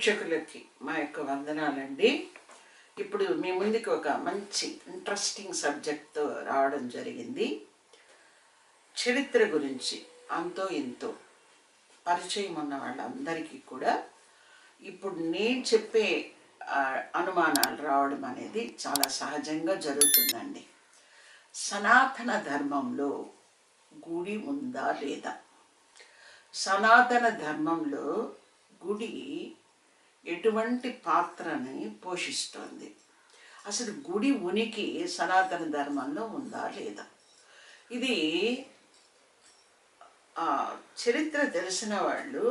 వీక్షకులకి మా యొక్క వందనాలండి. ఇప్పుడు మీ ముందుకు ఒక మంచి ఇంట్రెస్టింగ్ సబ్జెక్ట్తో రావడం జరిగింది. చరిత్ర గురించి అంతో ఇంతో పరిచయం ఉన్న వాళ్ళందరికీ కూడా ఇప్పుడు నేను చెప్పే అనుమానాలు రావడం అనేది చాలా సహజంగా జరుగుతుందండి. సనాతన ధర్మంలో గుడి ఉందా లేదా? సనాతన ధర్మంలో గుడి ఎటువంటి పాత్రని పోషిస్తోంది? అసలు గుడి ఉనికి సనాతన ధర్మంలో ఉందా లేదా? ఇది చరిత్ర తెలిసిన వాళ్ళు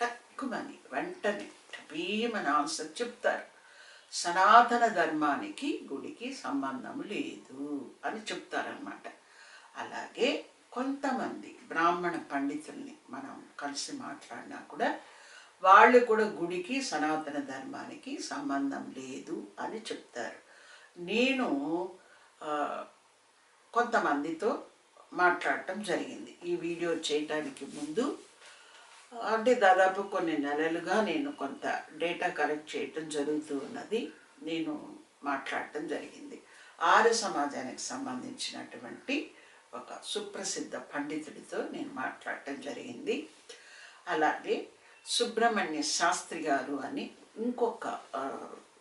తక్కువని వెంటనే భీమని ఆన్సర్ చెప్తారు. సనాతన ధర్మానికి గుడికి సంబంధం లేదు అని చెప్తారనమాట అలాగే కొంతమంది బ్రాహ్మణ పండితుల్ని మనం కలిసి మాట్లాడినా కూడా వాళ్ళు కూడా గుడికి సనాతన ధర్మానికి సంబంధం లేదు అని చెప్తారు. నేను కొంతమందితో మాట్లాడటం జరిగింది. ఈ వీడియో చేయడానికి ముందు అంటే దాదాపు కొన్ని నెలలుగా నేను కొంత డేటా కలెక్ట్ చేయటం జరుగుతూ ఉన్నది. నేను మాట్లాడటం జరిగింది. ఆర్య సమాజానికి సంబంధించినటువంటి ఒక సుప్రసిద్ధ పండితుడితో నేను మాట్లాడటం జరిగింది. అలాగే సుబ్రహ్మణ్య శాస్త్రి గారు అని ఇంకొక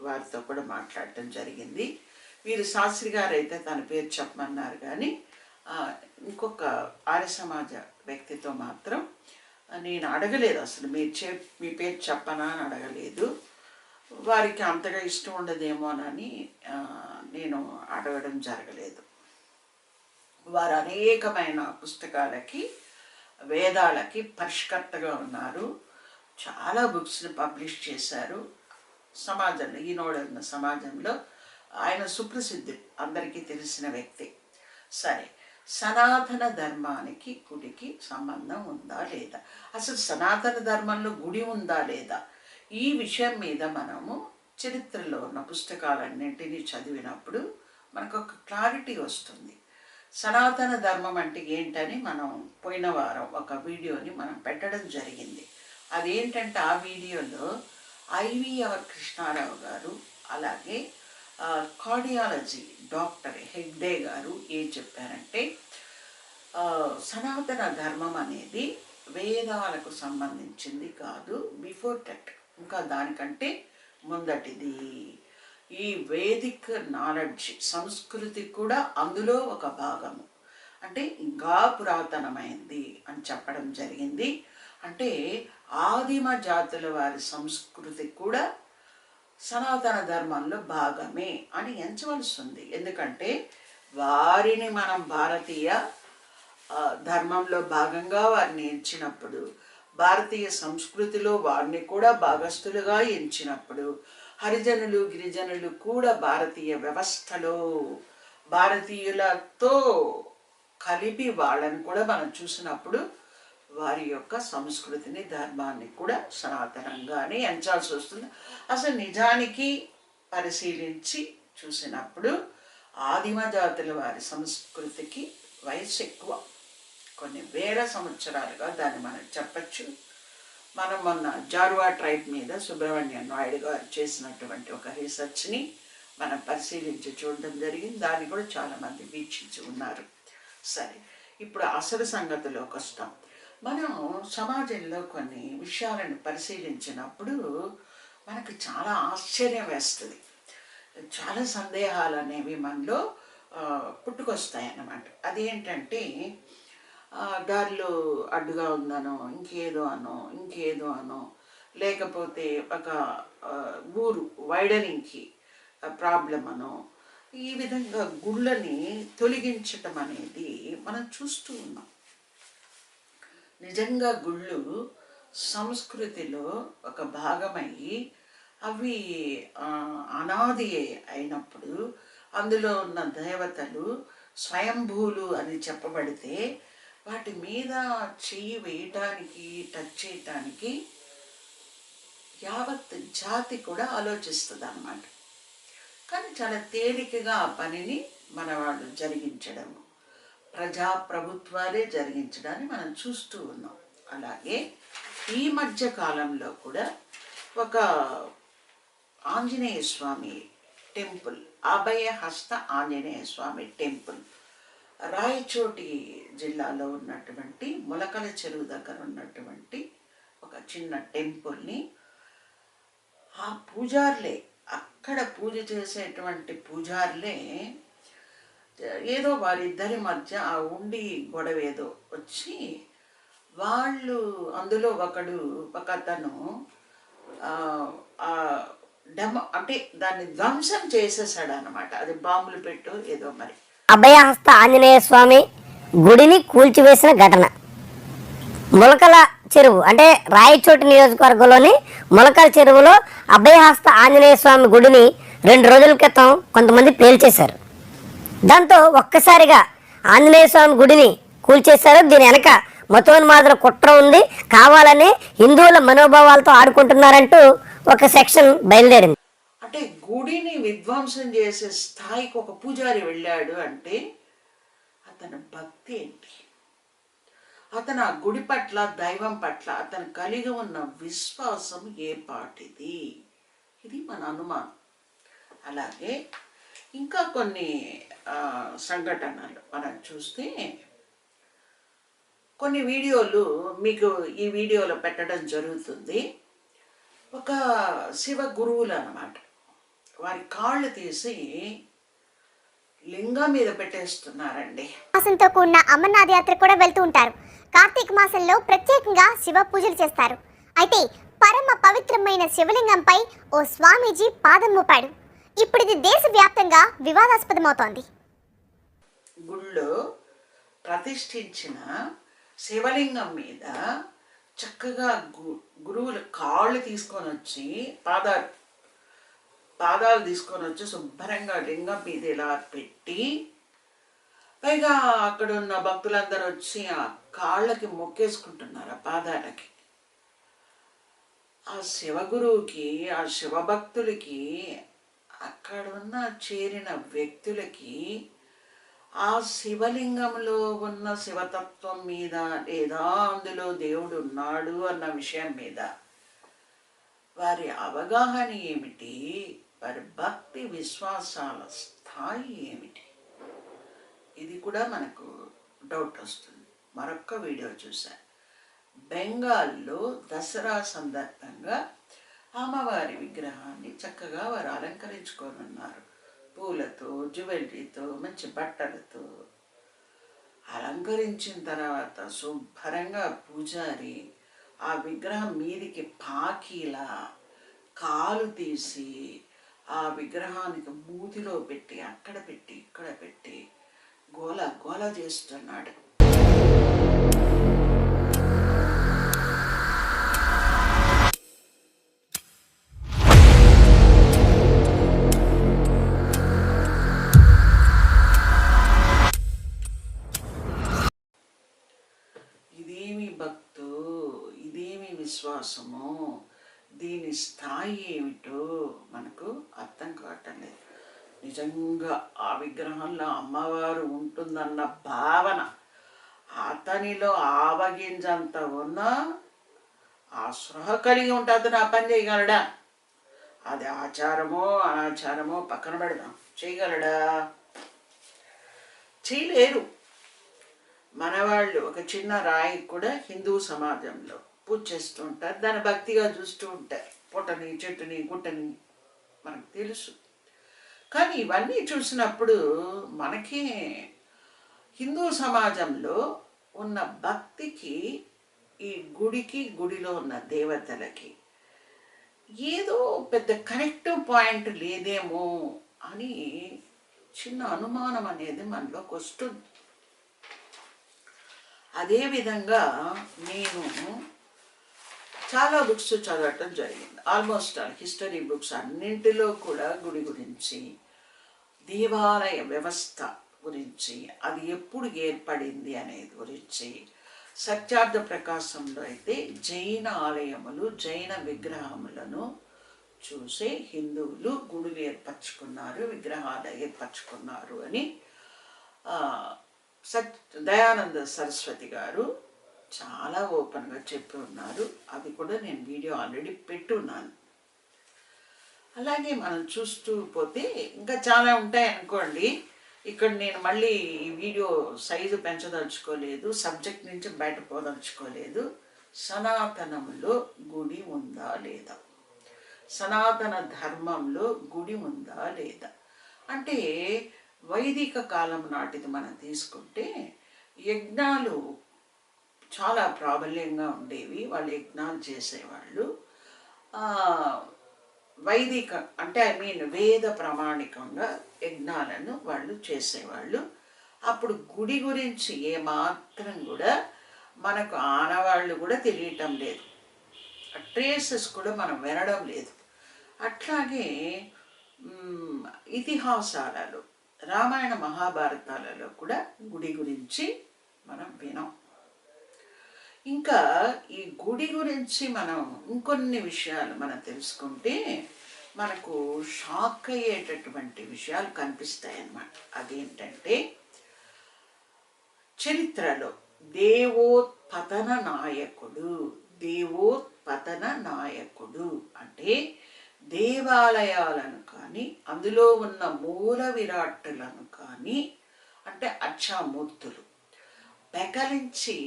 వారితో కూడా మాట్లాడటం జరిగింది. వీరు శాస్త్రి గారు అయితే తన పేరు చెప్పమన్నారు కానీ ఇంకొక ఆర్య సమాజ వ్యక్తితో మాత్రం నేను అడగలేదు అసలు. మీరు చే మీ పేరు చెప్పనా అని అడగలేదు. వారికి అంతగా ఇష్టం ఉండదేమోనని నేను అడగడం జరగలేదు. వారు అనేకమైన పుస్తకాలకి వేదాలకి పరిష్కర్తగా ఉన్నారు. చాలా బుక్స్ని పబ్లిష్ చేశారు. సమాజంలో ఈనాడు ఉన్న సమాజంలో ఆయన సుప్రసిద్ధి అందరికీ తెలిసిన వ్యక్తి. సరే సనాతన ధర్మానికి గుడికి సంబంధం ఉందా లేదా? అసలు సనాతన ధర్మంలో గుడి ఉందా లేదా? ఈ విషయం మీద మనము చరిత్రలో ఉన్న పుస్తకాలన్నింటినీ చదివినప్పుడు మనకు ఒక క్లారిటీ వస్తుంది. సనాతన ధర్మం అంటే ఏంటని మనం పోయిన వారం ఒక వీడియోని మనం పెట్టడం జరిగింది. అదేంటంటే ఆ వీడియోలో ఐవీఆర్ కృష్ణారావు గారు అలాగే కార్డియాలజీ డాక్టర్ హెగ్డే గారు ఏం చెప్పారంటే సనాతన ధర్మం అనేది వేదాలకు సంబంధించింది కాదు బిఫోర్ దట్ ఇంకా దానికంటే ముందటిది. ఈ వేదిక్ నాలెడ్జ్ సంస్కృతి కూడా అందులో ఒక భాగము. అంటే ఇంకా పురాతనమైంది అని చెప్పడం జరిగింది. అంటే ఆదిమ జాతుల వారి సంస్కృతి కూడా సనాతన ధర్మంలో భాగమే అని ఎంచవలసి ఉంది ఎందుకంటే వారిని మనం భారతీయ ధర్మంలో భాగంగా వారిని ఎంచినప్పుడు భారతీయ సంస్కృతిలో వారిని కూడా భాగస్థులుగా ఎంచినప్పుడు హరిజనులు గిరిజనులు కూడా భారతీయ వ్యవస్థలో భారతీయులతో కలిపి వాళ్ళని కూడా మనం చూసినప్పుడు వారి యొక్క సంస్కృతిని ధర్మాన్ని కూడా సనాతనంగానే ఎంచాల్సి వస్తుంది. అసలు నిజానికి పరిశీలించి చూసినప్పుడు ఆదిమ జాతుల వారి సంస్కృతికి వయసు ఎక్కువ. కొన్ని వేల సంవత్సరాలుగా దాన్ని మనం చెప్పచ్చు. మనం మొన్న జార్వా ట్రైబ్ మీద సుబ్రహ్మణ్య నాయుడు గారు చేసినటువంటి ఒక రీసెర్చ్ని మనం పరిశీలించి చూడడం జరిగింది. దాన్ని కూడా చాలామంది వీక్షించి ఉన్నారు. సరే ఇప్పుడు అసలు సంగతిలోకి వస్తాం. మనం సమాజంలో కొన్ని విషయాలను పరిశీలించినప్పుడు మనకు చాలా ఆశ్చర్యం వేస్తుంది. చాలా సందేహాలు అనేవి మనలో పుట్టుకొస్తాయి అన్నమాట అదేంటంటే దారిలో అడ్డుగా ఉందనో ఇంకేదో అనో ఇంకేదో అనో లేకపోతే ఒక ఊరు వైడనింగ్కి ప్రాబ్లం అనో ఈ విధంగా గుళ్ళని తొలగించటం అనేది మనం చూస్తూ ఉన్నాం. నిజంగా గుళ్ళు సంస్కృతిలో ఒక భాగమై అవి అనాది అయినప్పుడు అందులో ఉన్న దేవతలు స్వయంభూలు అని చెప్పబడితే వాటి మీద చెయ్యి వేయటానికి టచ్ చేయటానికి యావత్ జాతి కూడా ఆలోచిస్తుంది అన్నమాట కానీ చాలా తేలికగా ఆ పనిని మన వాళ్ళు జరిగించడము. ప్రజా ప్రభుత్వాలే జరిగించడాన్ని మనం చూస్తూ ఉన్నాం. అలాగే ఈ మధ్య కాలంలో కూడా ఒక ఆంజనేయ స్వామి టెంపుల్ అభయ హస్త ఆంజనేయ స్వామి టెంపుల్ రాయచోటి జిల్లాలో ఉన్నటువంటి ములకల చెరువు దగ్గర ఉన్నటువంటి ఒక చిన్న టెంపుల్ని ఆ పూజార్లే అక్కడ పూజ చేసేటువంటి పూజార్లే ఏదో వారిద్దరి మధ్య ఆ ఉండి గొడవ ఏదో వచ్చి వాళ్ళు అందులో ఒకడు ఒక అతను డెమ అంటే దాన్ని ధ్వంసం చేసేసాడు అనమాట అది బాంబులు పెట్టు ఏదో మరి. అభయహస్త ఆంజనేయ స్వామి గుడిని కూల్చివేసిన ఘటన. ములకల చెరువు అంటే రాయచోటి నియోజకవర్గంలోని ములకల చెరువులో అభయహస్త ఆంజనేయ స్వామి గుడిని రెండు రోజుల క్రితం కొంతమంది పేల్చేశారు. దాంతో ఒక్కసారిగా ఆంజనేయ స్వామి గుడిని కూల్చేశారు. దీని వెనక మతోన్మాదుల కుట్ర ఉంది. కావాలని హిందువుల మనోభావాలతో ఆడుకుంటున్నారంటూ ఒక సెక్షన్ బయలుదేరింది. అంటే గుడిని విధ్వంసం చేసే స్థాయికి ఒక పూజారి వెళ్ళాడు అంటే అతని భక్తి ఏంటి? అతను ఆ గుడి పట్ల దైవం పట్ల అతను కలిగి ఉన్న విశ్వాసం ఏ పాటిది? ఇది మన అనుమానం. అలాగే ఇంకా కొన్ని సంఘటనలు. మనం చూస్తే కొన్ని వీడియోలు మీకు ఈ వీడియోలో పెట్టడం జరుగుతుంది. ఒక శివ గురువులు అన్నమాట. వారి కాళ్ళు తీసి లింగం మీద పెట్టేస్తున్నారండి. మాసంతో కూడిన అమర్నాథ్ యాత్ర కూడా వెళ్తూ ఉంటారు. కార్తీక మాసంలో ప్రత్యేకంగా శివ పూజలు చేస్తారు. అయితే పరమ పవిత్రమైన శివలింగంపై ఓ స్వామీజీ పాదం మోపాడు. ఇప్పుడు ఇది దేశవ్యాప్తంగా వివాదాస్పదమవుతోంది. గుళ్ళో ప్రతిష్ఠించిన శివలింగం మీద చక్కగా గు గురువులు కాళ్ళు తీసుకొని వచ్చి పాదాలు పాదాలు తీసుకొని వచ్చి శుభ్రంగా లింగం మీద ఇలా పెట్టి పైగా అక్కడ ఉన్న భక్తులందరూ వచ్చి ఆ కాళ్ళకి మొక్కేసుకుంటున్నారు ఆ పాదాలకి. ఆ శివగురువుకి ఆ శివభక్తులకి అక్కడ ఉన్న చేరిన వ్యక్తులకి ఆ శివలింగంలో ఉన్న శివతత్వం మీద లేదా అందులో దేవుడు ఉన్నాడు అన్న విషయం మీద వారి అవగాహన ఏమిటి? వారి భక్తి విశ్వాసాల స్థాయి ఏమిటి? ఇది కూడా మనకు డౌట్ వస్తుంది. మరొక్క వీడియో చూసా. బెంగాల్లో దసరా సందర్భంగా అమ్మవారి విగ్రహాన్ని చక్కగా వారు అలంకరించుకొని ఉన్నారు పూలతో జ్యువెలరీతో మంచి బట్టలతో. అలంకరించిన తర్వాత శుభ్రంగా పూజారి ఆ విగ్రహం మీదికి పాకిలా కాలు తీసి ఆ విగ్రహానికి మూతిలో పెట్టి అక్కడ పెట్టి ఇక్కడ పెట్టి గోల గోల చేస్తున్నాడు. విశ్వాసము దీని స్థాయి ఏమిటో మనకు అర్థం కావటం లేదు. నిజంగా ఆ విగ్రహంలో అమ్మవారు ఉంటుందన్న భావన అతనిలో ఆవగింజంత ఉన్నా ఆ సృహ కలిగి ఉంటే అతను ఆ పని చేయగలడా? అది ఆచారమో అనాచారమో పక్కన పెడదాం. చేయగలడా? చేయలేరు. మనవాళ్ళు ఒక చిన్న రాయి కూడా హిందూ సమాజంలో పూజ చేస్తూ ఉంటారు దాన్ని భక్తిగా చూస్తూ ఉంటారు. పుట్టని చెట్టుని గుట్టని మనకు తెలుసు. కానీ ఇవన్నీ చూసినప్పుడు మనకి హిందూ సమాజంలో ఉన్న భక్తికి ఈ గుడికి గుడిలో ఉన్న దేవతలకి ఏదో పెద్ద కనెక్టివ్ పాయింట్ లేదేమో అని చిన్న అనుమానం అనేది మనలోకి వస్తుంది. అదేవిధంగా నేను చాలా బుక్స్ చదవటం జరిగింది. ఆల్మోస్ట్ ఆల్ హిస్టరీ బుక్స్ అన్నింటిలో కూడా గుడి గురించి దేవాలయ వ్యవస్థ గురించి అది ఎప్పుడు ఏర్పడింది అనేది గురించి సత్యార్థ ప్రకాశంలో అయితే జైన ఆలయములు జైన విగ్రహములను చూసే హిందువులు గుడులు ఏర్పరచుకున్నారు విగ్రహాలు ఏర్పరచుకున్నారు అని సత్ దయానంద సరస్వతి గారు చాలా ఓపెన్గా చెప్పి ఉన్నారు. అది కూడా నేను వీడియో ఆల్రెడీ పెట్టున్నాను. అలాగే మనం చూస్తూ పోతే ఇంకా చాలా ఉంటాయి అనుకోండి. ఇక్కడ నేను మళ్ళీ ఈ వీడియో సైజు పెంచదలుచుకోలేదు. సబ్జెక్ట్ నుంచి బయటపోదలుచుకోలేదు సనాతనంలో గుడి ఉందా లేదా? సనాతన ధర్మంలో గుడి ఉందా లేదా? అంటే వైదిక కాలం నాటిది మనం తీసుకుంటే యజ్ఞాలు చాలా ప్రాబల్యంగా ఉండేవి వాళ్ళు యజ్ఞాలు చేసేవాళ్ళు. వైదిక అంటే ఐ మీన్ వేద ప్రామాణికంగా యజ్ఞాలను వాళ్ళు చేసేవాళ్ళు. అప్పుడు గుడి గురించి ఏమాత్రం కూడా మనకు ఆనవాళ్ళు కూడా తెలియటం లేదు. ట్రేసెస్ కూడా మనం వినడం లేదు. అట్లాగే ఇతిహాసాలలో రామాయణ మహాభారతాలలో కూడా గుడి గురించి మనం వినం. ఇంకా ఈ గుడి గురించి మనం ఇంకొన్ని విషయాలు మనం తెలుసుకుంటే మనకు షాక్ అయ్యేటటువంటి విషయాలు కనిపిస్తాయి అన్నమాట అదేంటంటే చరిత్రలో దేవోత్పతన నాయకుడు దేవోత్పతన నాయకుడు అంటే దేవాలయాలను కానీ అందులో ఉన్న మూల విరాట్టులను కానీ అంటే అచ్చామూర్తులు. పెకలించి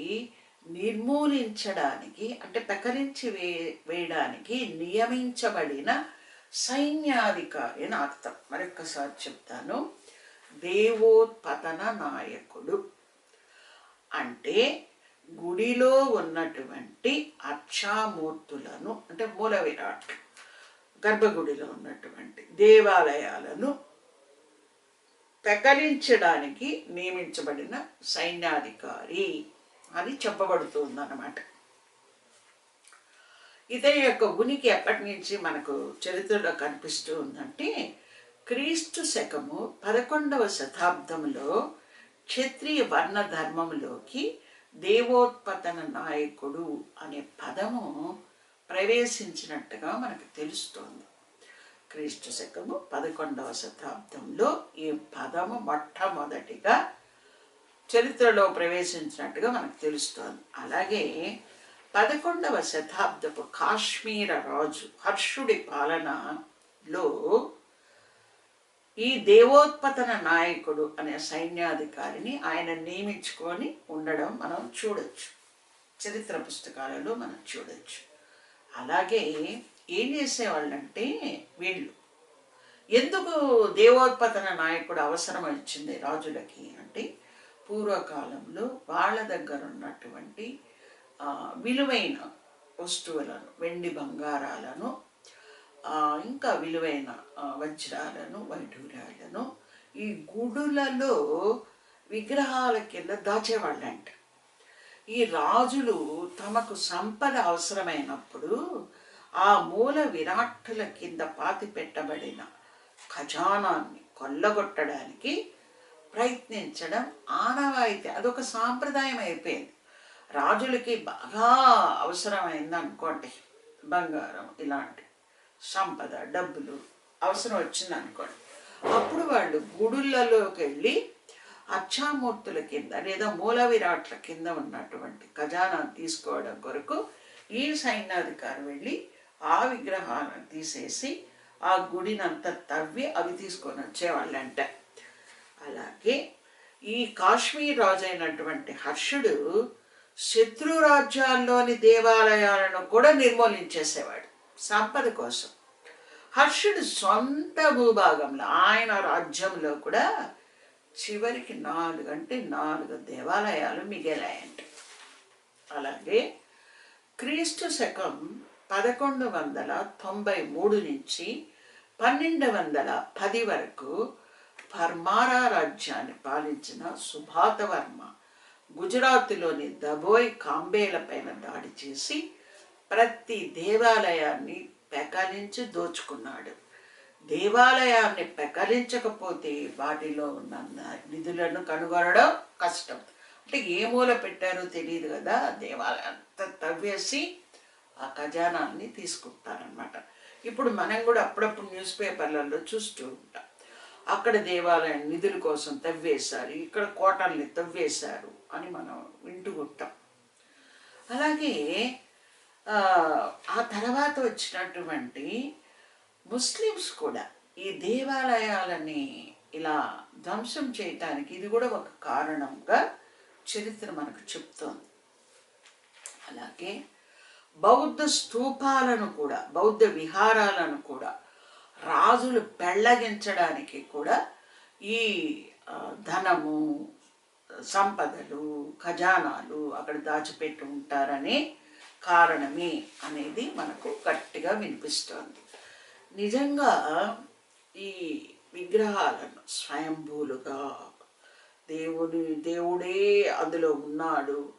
నిర్మూలించడానికి అంటే పెకలించి వే వేయడానికి నియమించబడిన సైన్యాధికారి అని అర్థం. మరొక్కసారి చెప్తాను. దేవోత్పతన నాయకుడు. అంటే గుడిలో ఉన్నటువంటి అక్షామూర్తులను అంటే మూల విరాట్ గర్భగుడిలో ఉన్నటువంటి దేవాలయాలను పెకలించడానికి నియమించబడిన సైన్యాధికారి. అని చెప్పబడుతుంది అన్నమాట ఇతని యొక్క ఉనికి ఎప్పటి నుంచి మనకు చరిత్రలో కనిపిస్తూ ఉందంటే క్రీస్తు శకము పదకొండవ శతాబ్దంలో క్షత్రియ వర్ణ ధర్మంలోకి దేవోత్పతన నాయకుడు అనే పదము ప్రవేశించినట్టుగా మనకు తెలుస్తోంది. క్రీస్తు శకము పదకొండవ శతాబ్దంలో ఈ పదము మొట్టమొదటిగా చరిత్రలో ప్రవేశించినట్టుగా మనకు తెలుస్తోంది. అలాగే పదకొండవ శతాబ్దపు కాశ్మీర రాజు హర్షుడి పాలనలో ఈ దేవోత్పతన నాయకుడు అనే సైన్యాధికారిని ఆయన నియమించుకొని ఉండడం మనం చూడొచ్చు. చరిత్ర పుస్తకాలలో మనం చూడొచ్చు. అలాగే ఏం చేసేవాళ్ళంటే వీళ్ళు ఎందుకు దేవోత్పతన నాయకుడు అవసరం వచ్చింది రాజులకి అంటే పూర్వకాలంలో వాళ్ళ దగ్గర ఉన్నటువంటి విలువైన వస్తువులను వెండి బంగారాలను ఇంకా విలువైన వజ్రాలను వైఢూర్యాలను ఈ గుడులలో విగ్రహాల కింద దాచేవాళ్ళంట. ఈ రాజులు తమకు సంపద అవసరమైనప్పుడు ఆ మూల విరాట్టుల కింద పాతి పెట్టబడిన ఖజానాన్ని కొల్లగొట్టడానికి ప్రయత్నించడం ఆనవాయితీ అదొక సాంప్రదాయం అయిపోయింది. రాజులకి బాగా అవసరమైంది అనుకోండి బంగారం ఇలాంటి సంపద డబ్బులు అవసరం వచ్చింది అనుకోండి. అప్పుడు వాళ్ళు గుడులలోకి వెళ్ళి అక్షామూర్తుల కింద లేదా మూల విరాట్ల కింద ఉన్నటువంటి ఖజానా తీసుకోవడం కొరకు ఈ సైన్యాధికారి వెళ్ళి ఆ విగ్రహాలను తీసేసి ఆ గుడినంతా తవ్వి అవి తీసుకొని వచ్చేవాళ్ళంటే. అలాగే ఈ కాశ్మీర్ రాజు అయినటువంటి హర్షుడు శత్రు రాజ్యాల్లోని దేవాలయాలను కూడా నిర్మూలించేసేవాడు సంపద కోసం. హర్షుడు సొంత భూభాగంలో ఆయన రాజ్యంలో కూడా చివరికి నాలుగు అంటే నాలుగు దేవాలయాలు మిగిలాయంట. అలాగే క్రీస్తు శకం పదకొండు వందల తొంభై మూడు నుంచి పన్నెండు వందల పది వరకు పర్మారా రాజ్యాన్ని పాలించిన సుభాతవర్మ గుజరాత్లోని దబోయ్ కాంబేల పైన దాడి చేసి ప్రతి దేవాలయాన్ని పెకలించి దోచుకున్నాడు. దేవాలయాన్ని పెకలించకపోతే వాటిలో ఉన్న నిధులను కనుగొనడం కష్టం. అంటే ఏ మూల పెట్టారో తెలియదు కదా దేవాలయం అంతా తవ్వేసి ఆ ఖజానాన్ని తీసుకుంటారనమాట ఇప్పుడు మనం కూడా అప్పుడప్పుడు న్యూస్ పేపర్లలో చూస్తూ ఉంటాం. అక్కడ దేవాలయం నిధుల కోసం తవ్వేశారు. ఇక్కడ కోటల్ని తవ్వేశారు అని మనం వింటూ ఉంటాం. అలాగే ఆ, తర్వాత వచ్చినటువంటి ముస్లిమ్స్ కూడా ఈ దేవాలయాలని ఇలా ధ్వంసం చేయటానికి ఇది కూడా ఒక కారణంగా చరిత్ర మనకు చెప్తోంది. అలాగే బౌద్ధ స్తూపాలను కూడా బౌద్ధ విహారాలను కూడా రాజులు పెళ్ళగించడానికి కూడా ఈ ధనము సంపదలు ఖజానాలు అక్కడ దాచిపెట్టి ఉంటారనే కారణమే అనేది మనకు గట్టిగా వినిపిస్తోంది. నిజంగా ఈ విగ్రహాలను స్వయంభూలుగా దేవుని దేవుడే అందులో ఉన్నాడు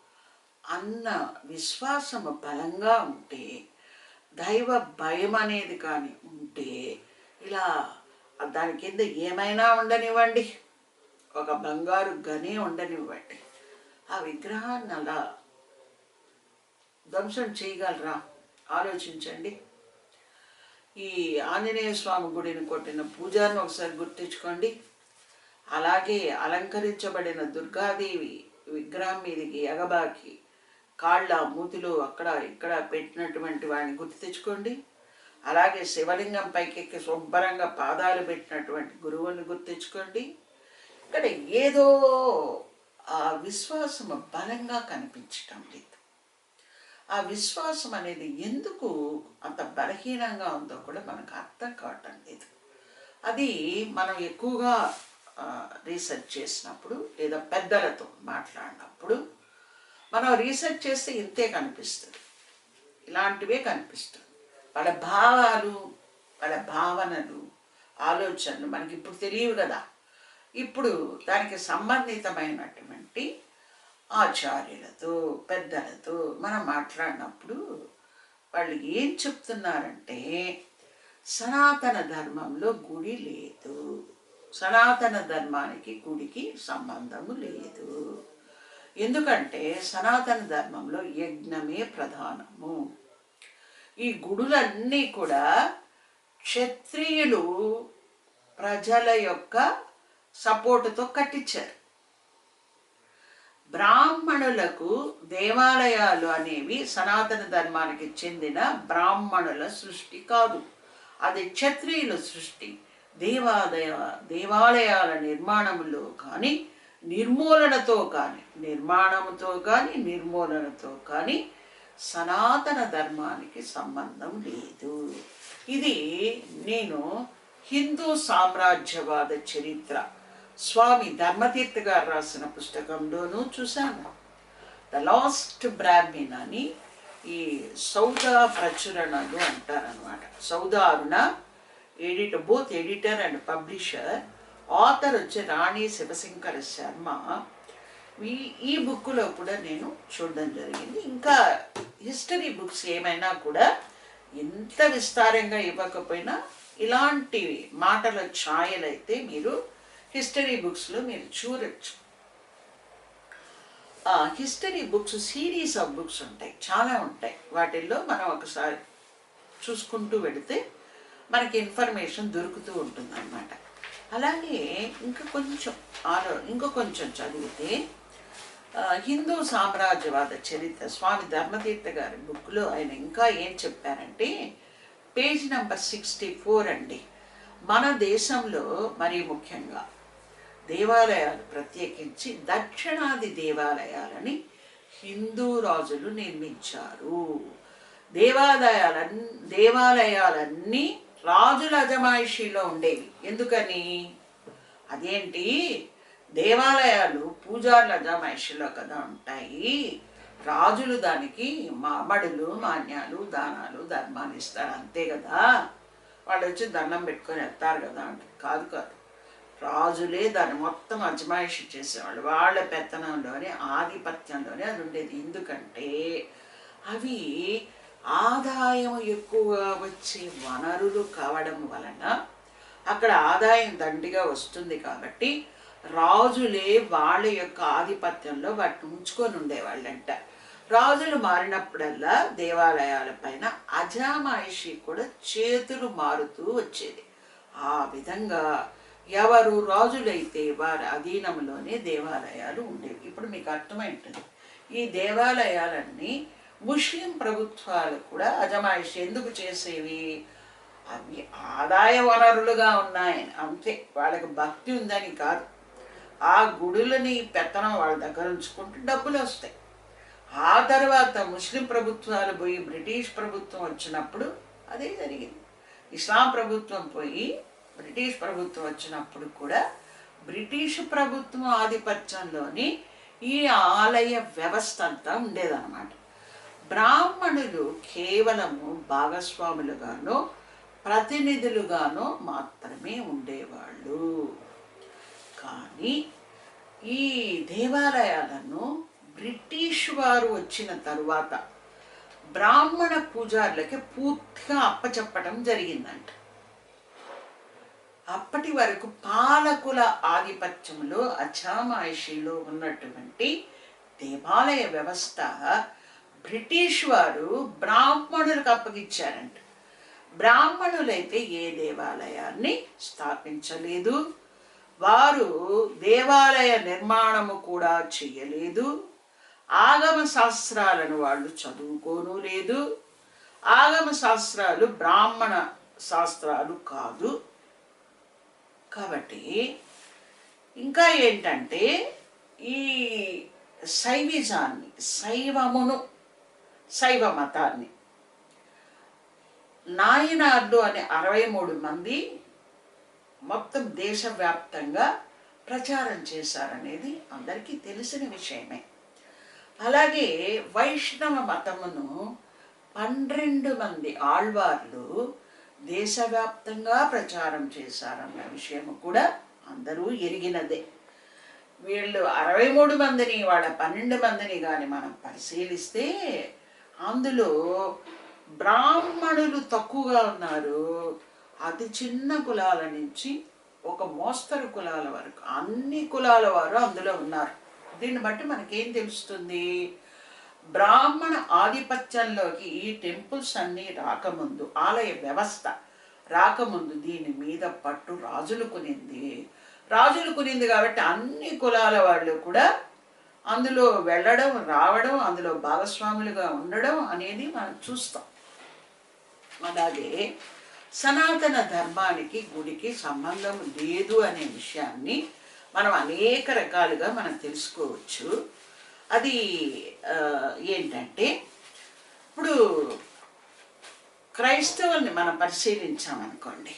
అన్న విశ్వాసము బలంగా ఉంటే దైవ భయం అనేది కానీ ఉంటే ఇలా దాని కింద ఏమైనా ఉండనివ్వండి. ఒక బంగారు గని ఉండనివ్వండి. ఆ విగ్రహాన్ని అలా ధ్వంసం చేయగలరా? ఆలోచించండి. ఈ ఆంజనేయ స్వామి గుడిని కొట్టిన పూజారిని ఒకసారి గుర్తించుకోండి. అలాగే అలంకరించబడిన దుర్గాదేవి విగ్రహం మీదకి ఎగబాకి కాళ్ళ మూతిలో అక్కడ ఇక్కడ పెట్టినటువంటి వాడిని గుర్తు తెచ్చుకోండి. అలాగే శివలింగం పైకెక్కి శుభ్రంగా పాదాలు పెట్టినటువంటి గురువుని గుర్తించుకోండి. ఇక్కడ ఏదో ఆ విశ్వాసం బలంగా కనిపించటం లేదు. ఆ విశ్వాసం అనేది ఎందుకు అంత బలహీనంగా ఉందో కూడా మనకు అర్థం కావటం లేదు. అది మనం ఎక్కువగా రీసెర్చ్ చేసినప్పుడు లేదా పెద్దలతో మాట్లాడినప్పుడు మనం రీసెర్చ్ చేస్తే ఇంతే కనిపిస్తుంది. ఇలాంటివే కనిపిస్తుంది. వాళ్ళ భావాలు వాళ్ళ భావనలు ఆలోచనలు మనకి ఇప్పుడు తెలియవు కదా. ఇప్పుడు దానికి సంబంధితమైనటువంటి ఆచార్యులతో పెద్దలతో మనం మాట్లాడినప్పుడు వాళ్ళు ఏం చెప్తున్నారంటే సనాతన ధర్మంలో గుడి లేదు. సనాతన ధర్మానికి గుడికి సంబంధము లేదు. ఎందుకంటే సనాతన ధర్మంలో యజ్ఞమే ప్రధానము. ఈ గుడులన్నీ కూడా క్షత్రియులు ప్రజల యొక్క సపోర్టుతో కట్టించారు. బ్రాహ్మణులకు దేవాలయాలు అనేవి సనాతన ధర్మానికి చెందిన బ్రాహ్మణుల సృష్టి కాదు. అది క్షత్రియుల సృష్టి. దేవాలయ దేవాలయాల నిర్మాణంలో కానీ నిర్మూలనతో కానీ నిర్మాణంతో కానీ నిర్మూలనతో కానీ సనాతన ధర్మానికి సంబంధం లేదు. ఇది నేను హిందూ సామ్రాజ్యవాద చరిత్ర. స్వామి ధర్మతీర్థ గారు రాసిన పుస్తకంలోనూ చూశాను. ద లాస్ట్ బ్రాహ్మిన్ అని ఈ సౌదా ప్రచురణలు అంటారనమాట Souda Aruna editor both editor and publisher author వచ్చి రాణి శివశంకర శర్మ ఈ ఈ బుక్లో కూడా నేను చూడడం జరిగింది. ఇంకా హిస్టరీ బుక్స్ ఏమైనా కూడా ఎంత విస్తారంగా ఇవ్వకపోయినా ఇలాంటి మాటల ఛాయలైతే మీరు హిస్టరీ బుక్స్లో మీరు చూడొచ్చు. History books series of books ఉంటాయి. చాలా ఉంటాయి. వాటిల్లో మనం ఒకసారి చూసుకుంటూ వెళితే మనకి ఇన్ఫర్మేషన్ దొరుకుతూ ఉంటుంది అనమాట అలాగే ఇంకా కొంచెం ఆలో ఇంకా కొంచెం చదివితే హిందూ సామ్రాజ్యవాద చరిత్ర స్వామి ధర్మతీర్థ గారి బుక్లో ఆయన ఇంకా ఏం చెప్పారంటే పేజ్ నెంబర్ సిక్స్టీ ఫోర్ అండి. మన దేశంలో మరీ ముఖ్యంగా దేవాలయాలు ప్రత్యేకించి దక్షిణాది దేవాలయాలని హిందూ రాజులు నిర్మించారు. దేవాలయాలన్ దేవాలయాలన్నీ రాజుల అజమాయిషీలో ఉండేవి. ఎందుకని? అదేంటి? దేవాలయాలు పూజారుల అజమాయిషీలో కదా ఉంటాయి. రాజులు దానికి మామడులు మాన్యాలు దానాలు ధర్మాలు ఇస్తారు. అంతే కదా? వాళ్ళు వచ్చి దండం పెట్టుకొని వెళ్తారు కదా అంటే. కాదు కాదు. రాజులే దాన్ని మొత్తం అజమాయిషి చేసేవాళ్ళు. వాళ్ళ పెత్తనంలోనే ఆధిపత్యంలోనే అది ఉండేది. ఎందుకంటే అవి ఆదాయం ఎక్కువగా వచ్చే వనరులు కావడం వలన అక్కడ ఆదాయం దండిగా వస్తుంది కాబట్టి రాజులే వాళ్ళ యొక్క ఆధిపత్యంలో వాటిని ఉంచుకొని ఉండేవాళ్ళంట. రాజులు మారినప్పుడల్లా దేవాలయాల పైన అజామాయిషి కూడా చేతులు మారుతూ వచ్చేది. ఆ విధంగా ఎవరు రాజులైతే వారి అధీనంలోనే దేవాలయాలు ఉండేవి. ఇప్పుడు మీకు అర్థమైంటుంది. ఈ దేవాలయాలన్నీ ముస్లిం ప్రభుత్వాలు కూడా అజమాయిషి ఎందుకు చేసేవి? అవి ఆదాయ వనరులుగా ఉన్నాయి. అంతే. వాళ్ళకి భక్తి ఉందని కాదు. ఆ గుడులని పెత్తనం వాళ్ళ దగ్గర ఉంచుకుంటే డబ్బులు వస్తాయి. ఆ తర్వాత ముస్లిం ప్రభుత్వాలు పోయి బ్రిటిష్ ప్రభుత్వం వచ్చినప్పుడు అదే జరిగింది. ఇస్లాం ప్రభుత్వం పోయి బ్రిటిష్ ప్రభుత్వం వచ్చినప్పుడు కూడా బ్రిటిష్ ప్రభుత్వం ఆధిపత్యంలోని ఈ ఆలయ వ్యవస్థ అంతా ఉండేదన్నమాట. బ్రాహ్మణులు కేవలము భాగస్వాములుగాను ప్రతినిధులుగాను మాత్రమే ఉండేవాళ్ళు. కానీ ఈ దేవాలయాలను బ్రిటిష్ వారు వచ్చిన తరువాత బ్రాహ్మణ పూజారులకి పూర్తిగా అప్పచెప్పడం జరిగిందంట. అప్పటి వరకు పాలకుల ఆధిపత్యంలో అచామాయిషిలో ఉన్నటువంటి దేవాలయ వ్యవస్థ బ్రిటిష్ వారు బ్రాహ్మణులకు అప్పగించారంట బ్రాహ్మణులైతే ఏ దేవాలయాన్ని స్థాపించలేదు. వారు దేవాలయ నిర్మాణము కూడా చేయలేదు. ఆగమ శాస్త్రాలను వాళ్ళు చదువుకోను లేదు. ఆగమ శాస్త్రాలు బ్రాహ్మణ శాస్త్రాలు కాదు. కాబట్టి ఇంకా ఏంటంటే ఈ శైవిజాన్ని శైవమును శైవ మతాన్ని నాయనార్లు అనే అరవై మూడు మంది మొత్తం దేశవ్యాప్తంగా ప్రచారం చేశారనేది అందరికీ తెలిసిన విషయమే. అలాగే వైష్ణవ మతమును పన్నెండు మంది ఆళ్వార్లు దేశవ్యాప్తంగా ప్రచారం చేశారన్న విషయం కూడా అందరూ ఎరిగినదే. వీళ్ళు అరవై మూడు మందిని వాళ్ళ పన్నెండు మందిని కానీ మనం పరిశీలిస్తే అందులో బ్రాహ్మణులు తక్కువగా ఉన్నారు. అతి చిన్న కులాల నుంచి ఒక మోస్తరు కులాల వరకు. అన్ని కులాల వారు అందులో ఉన్నారు. దీన్ని బట్టి మనకేం తెలుస్తుంది? బ్రాహ్మణ ఆధిపత్యంలోకి ఈ టెంపుల్స్ అన్నీ రాకముందు ఆలయ వ్యవస్థ రాకముందు దీని మీద పట్టు రాజులు కొనింది. రాజులు కొనింది కాబట్టి అన్ని కులాల వాళ్ళు కూడా అందులో వెళ్ళడం రావడం అందులో భాగస్వాములుగా ఉండడం అనేది మనం చూస్తాం. అలాగే సనాతన ధర్మానికి గుడికి సంబంధం లేదు అనే విషయాన్ని మనం అనేక రకాలుగా మనం తెలుసుకోవచ్చు. అది ఏంటంటే ఇప్పుడు క్రైస్తవుల్ని మనం పరిశీలించామనుకోండి.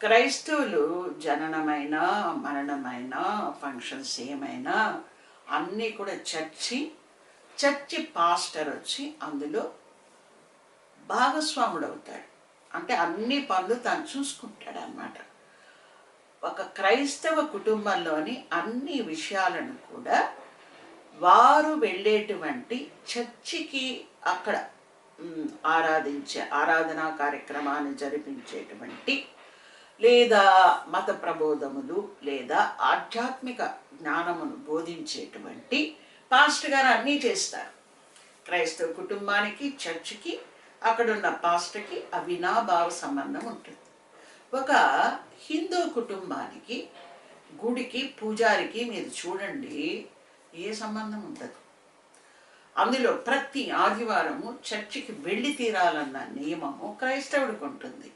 క్రైస్తవులు జననమైన మరణమైన ఫంక్షన్స్ ఏమైనా అన్నీ కూడా చర్చి చర్చి పాస్టర్ వచ్చి అందులో భాగస్వాముడు అవుతాడు అంటే అన్ని పనులు తను చూసుకుంటాడు అన్నమాట ఒక క్రైస్తవ కుటుంబంలోని అన్ని విషయాలను కూడా వారు వెళ్ళేటువంటి చర్చికి అక్కడ ఆరాధించే ఆరాధనా కార్యక్రమాన్ని జరిపించేటువంటి లేదా మత ప్రబోధములు లేదా ఆధ్యాత్మిక జ్ఞానమును బోధించేటువంటి పాస్టర్ గారు అన్నీ చేస్తారు. క్రైస్తవ కుటుంబానికి చర్చికి అక్కడున్న పాస్టర్కి అవినాభావ సంబంధం ఉంటుంది. ఒక హిందూ కుటుంబానికి గుడికి పూజారికి మీరు చూడండి ఏ సంబంధం ఉండదు. అందులో ప్రతి ఆదివారము చర్చికి వెళ్ళి తీరాలన్న నియమము క్రైస్తవుడికి ఉంటుంది.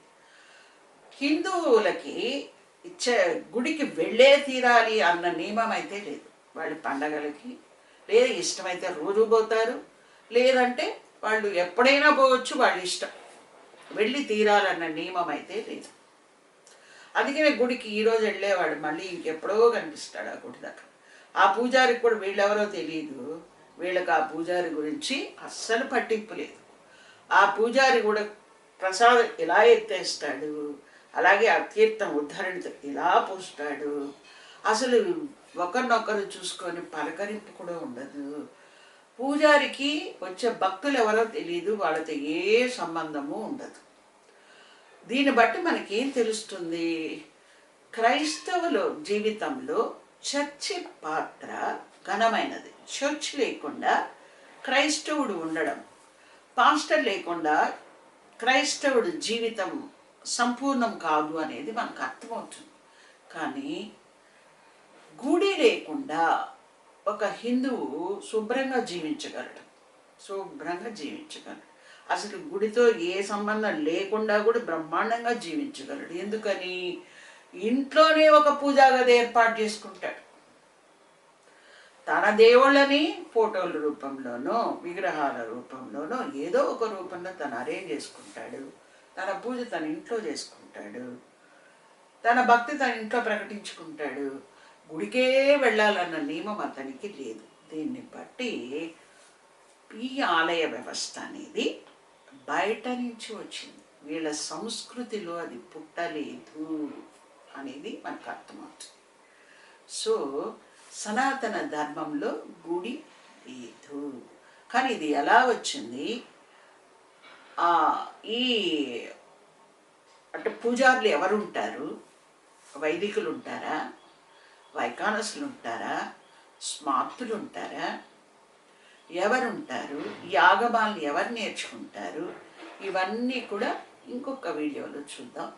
హిందువులకి చ- గుడికి వెళ్ళే తీరాలి అన్న నియమం అయితే లేదు. వాళ్ళ పండగలకి లేదా ఇష్టమైతే రోజు పోతారు లేదంటే వాళ్ళు ఎప్పుడైనా పోవచ్చు వాళ్ళ ఇష్టం. వెళ్ళి తీరాలన్న నియమం అయితే లేదు అందుకనే గుడికి ఈరోజు వెళ్ళేవాడు. మళ్ళీ ఇంకెప్పుడో కనిపిస్తాడు ఆ గుడి దాకా ఆ పూజారికి కూడా వీళ్ళెవరో తెలియదు వీళ్ళకి ఆ పూజారి గురించి అస్సలు పట్టింపు లేదు. ఆ పూజారి కూడా ప్రసాదం ఇలా ఎత్తేస్తాడు? అలాగే ఆ తీర్థం ఉద్ధరణతో ఇలా పూస్తాడు? అసలు ఒకరినొకరు చూసుకొని పలకరింపు కూడా ఉండదు. పూజారికి వచ్చే భక్తులు ఎవరో తెలియదు వాళ్ళతో ఏ సంబంధము ఉండదు. దీన్ని బట్టి మనకేం తెలుస్తుంది? క్రైస్తవుల జీవితంలో చర్చి పాత్ర ఘనమైనది. చర్చ్ లేకుండా క్రైస్తవుడు ఉండడం పాస్టర్ లేకుండా క్రైస్తవుడు జీవితం సంపూర్ణం కాదు అనేది మనకు అర్థమవుతుంది. కానీ గుడి లేకుండా ఒక హిందువు శుభ్రంగా జీవించగలడు. శుభ్రంగా జీవించగలడు. అసలు గుడితో ఏ సంబంధం లేకుండా కూడా బ్రహ్మాండంగా జీవించగలడు. ఎందుకని? ఇంట్లోనే ఒక పూజా గది ఏర్పాటు చేసుకుంటాడు. తన దేవుళ్ళని ఫోటోల రూపంలోనో విగ్రహాల రూపంలోనో ఏదో ఒక రూపంలో తను అరేంజ్ చేసుకుంటాడు. తన పూజ తన ఇంట్లో చేసుకుంటాడు. తన భక్తి తన ఇంట్లో ప్రకటించుకుంటాడు. గుడికే వెళ్ళాలన్న నియమం అతనికి లేదు. దీన్ని బట్టి ఈ ఆలయ వ్యవస్థ అనేది బయట నుంచి వచ్చింది. వీళ్ళ సంస్కృతిలో అది పుట్టలేదు అనేది మనకు అర్థమవుతుంది. సో సనాతన ధర్మంలో గుడి లేదు. కానీ ఇది ఎలా వచ్చింది? ఈ అంటే పూజారులు ఎవరు ఉంటారు వైదికులు ఉంటారా? వైకానసులు ఉంటారా స్మార్తులు ఉంటారా ఎవరుంటారు? యాగబాలు ఎవరు నేర్చుకుంటారు? ఇవన్నీ కూడా ఇంకొక వీడియోలో చూద్దాం.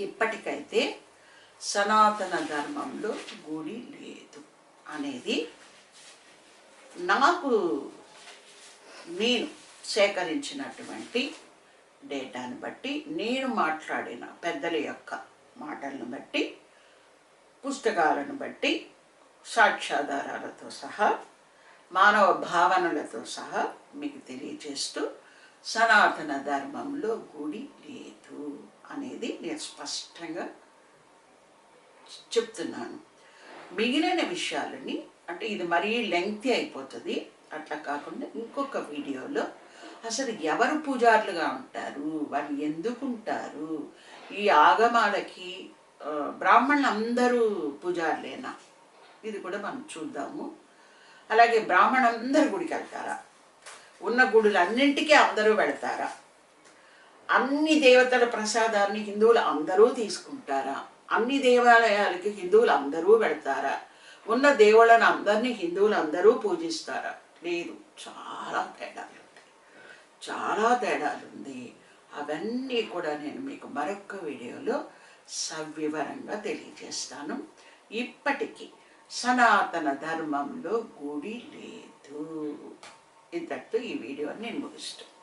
ఇప్పటికైతే సనాతన ధర్మంలో గుడి లేదు అనేది నాకు నేను సేకరించినటువంటి డేటాను బట్టి నేను మాట్లాడిన పెద్దల యొక్క మాటలను బట్టి పుస్తకాలను బట్టి సాక్ష్యాధారాలతో సహా మానవ భావనలతో సహా మీకు తెలియజేస్తూ సనాతన ధర్మంలో గుడి లేదు అనేది నేను స్పష్టంగా చెప్తున్నాను. మిగిలిన విషయాలని అంటే ఇది మరీ లెంగ్తీ అయిపోతుంది అట్లా కాకుండా ఇంకొక వీడియోలో అసలు ఎవరు పూజారులుగా ఉంటారు వాళ్ళు ఎందుకు ఉంటారు ఈ ఆగమాలకి బ్రాహ్మణులు అందరూ పూజారులేనా? ఇది కూడా మనం చూద్దాము. అలాగే బ్రాహ్మణులు అందరు గుడికి వెళ్తారా? ఉన్న గుడులు అన్నింటికీ అందరూ వెళ్తారా? అన్ని దేవతల ప్రసాదాన్ని హిందువులు అందరూ తీసుకుంటారా? అన్ని దేవాలయాలకి హిందువులు అందరూ వెళ్తారా? ఉన్న దేవుళ్ళని అందరినీ హిందువులు అందరూ పూజిస్తారా? లేదు చాలా తేడాలు చాలా తేడాలు ఉంది అవన్నీ కూడా నేను మీకు మరొక వీడియోలో సవివరంగా తెలియజేస్తాను. ఇప్పటికీ సనాతన ధర్మంలో గుడి లేదు. ఇంతటితో ఈ వీడియోని నేను ముగిస్తాను